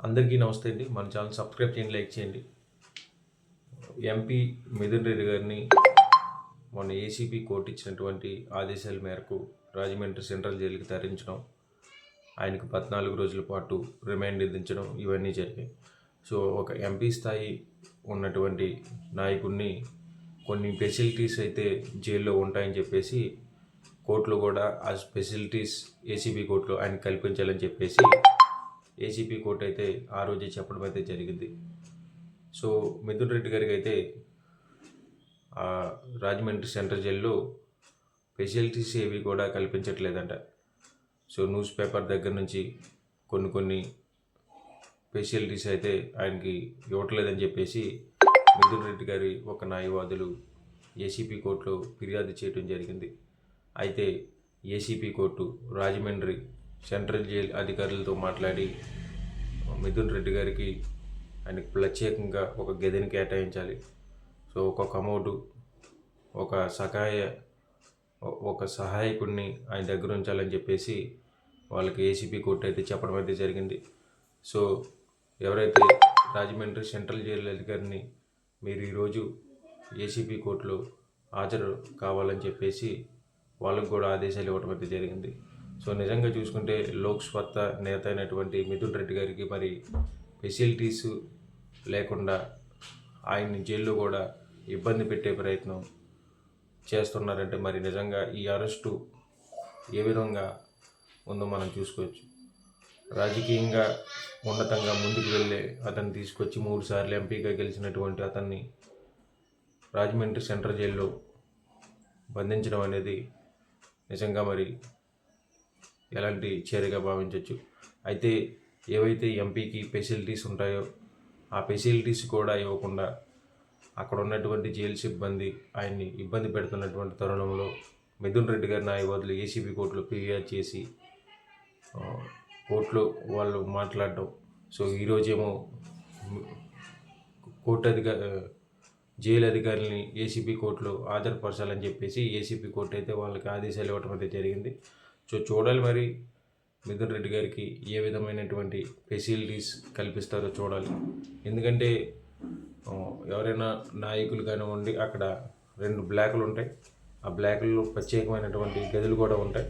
అందరికీ నమస్తే అండి. మన ఛానల్ సబ్స్క్రైబ్ చేయండి లైక్ చేయండి. ఎంపీ మిథున్ రెడ్డి గారిని మొన్న ఏసీపీ కోర్టు ఇచ్చినటువంటి ఆదేశాల మేరకు రాజమండ్రి సెంట్రల్ జైలుకి తరించడం ఆయనకు పద్నాలుగు రోజుల పాటు రిమాండ్ విధించడం ఇవన్నీ జరిగాయి. సో ఒక ఎంపీ స్థాయి ఉన్నటువంటి నాయకుడిని కొన్ని ఫెసిలిటీస్ అయితే జైల్లో ఉంటాయని చెప్పేసి కోర్టులో కూడా ఆ ఫెసిలిటీస్ ఏసీబీ కోర్టులో ఆయన కల్పించాలని చెప్పేసి ఏసీపీ కోర్టు అయితే ఆ రోజే చెప్పడం అయితే జరిగింది. సో మిథున్ రెడ్డి గారికి అయితే ఆ రాజమండ్రి సెంట్రల్ జైల్లో ఫెసిలిటీస్ ఏవి కూడా కల్పించట్లేదంట. సో న్యూస్ పేపర్ దగ్గర నుంచి కొన్ని కొన్ని ఫెసిలిటీస్ అయితే ఆయనకి ఇవ్వట్లేదని చెప్పేసి మిథున్ రెడ్డి గారి ఒక న్యాయవాదులు ఏసీపీ కోర్టులో ఫిర్యాదు చేయడం జరిగింది. అయితే ACP court Rajahmundry central jail అధికారులతో మాట్లాడి మిథున్ రెడ్డి గారికి ఆయనకు ప్రత్యేకంగా ఒక గదిని కేటాయించాలి. సో ఒక కమోడు ఒక సహాయ ఒక సహాయకుడిని ఆయన దగ్గర ఉంచాలని చెప్పేసి వాళ్ళకి ఏసీపీ కోర్టు అయితే చెప్పడం అయితే జరిగింది. సో ఎవరైతే రాజమండ్రి సెంట్రల్ జైలు అధికారిని మీరు ఈరోజు ఏసీపీ కోర్టులో హాజరు కావాలని చెప్పేసి వాళ్ళకు కూడా ఆదేశాలు ఇవ్వడం అయితే జరిగింది. సో నిజంగా చూసుకుంటే లోక్స్వత్త నేత అయినటువంటి మిథున్ రెడ్డి గారికి మరి ఫెసిలిటీస్ లేకుండా ఆయన్ని జైల్లో కూడా ఇబ్బంది పెట్టే ప్రయత్నం చేస్తున్నారంటే మరి నిజంగా ఈ అరెస్టు ఏ విధంగా ఉందో మనం చూసుకోవచ్చు. రాజకీయంగా ఉన్నతంగా ముందుకు వెళ్ళే అతన్ని తీసుకొచ్చి మూడు సార్లు ఎంపీగా గెలిచినటువంటి అతన్ని రాజమండ్రి సెంట్రల్ జైల్లో బంధించడం అనేది నిజంగా మరి ఎలాంటి చర్యగా భావించవచ్చు అయితే ఏవైతే ఎంపీకి ఫెసిలిటీస్ ఉంటాయో ఆ ఫెసిలిటీస్ కూడా ఇవ్వకుండా అక్కడ ఉన్నటువంటి జైలు సిబ్బంది ఆయన్ని ఇబ్బంది పెడుతున్నటువంటి తరుణంలో మిథున్ రెడ్డి గారి న్యాయవాదులు ఏసీబీ కోర్టులో ఫిర్యాదు చేసి కోర్టులో వాళ్ళు మాట్లాడడం. సో ఈరోజేమో కోర్టు అధికారి జైలు అధికారులని ఏసీబీ కోర్టులో హాజరుపరచాలని చెప్పేసి ఏసీబీ కోర్టు అయితే వాళ్ళకి ఆదేశాలు ఇవ్వడం అయితే జరిగింది. సో చూడాలి మరి. మిథున్ రెడ్డి గారికి ఏ విధమైనటువంటి ఫెసిలిటీస్ కల్పిస్తారో చూడాలి. ఎందుకంటే ఎవరైనా నాయకులు కానివ్వండి అక్కడ రెండు బ్లాకులు ఉంటాయి ఆ బ్లాకుల్లో ప్రత్యేకమైనటువంటి గదులు కూడా ఉంటాయి.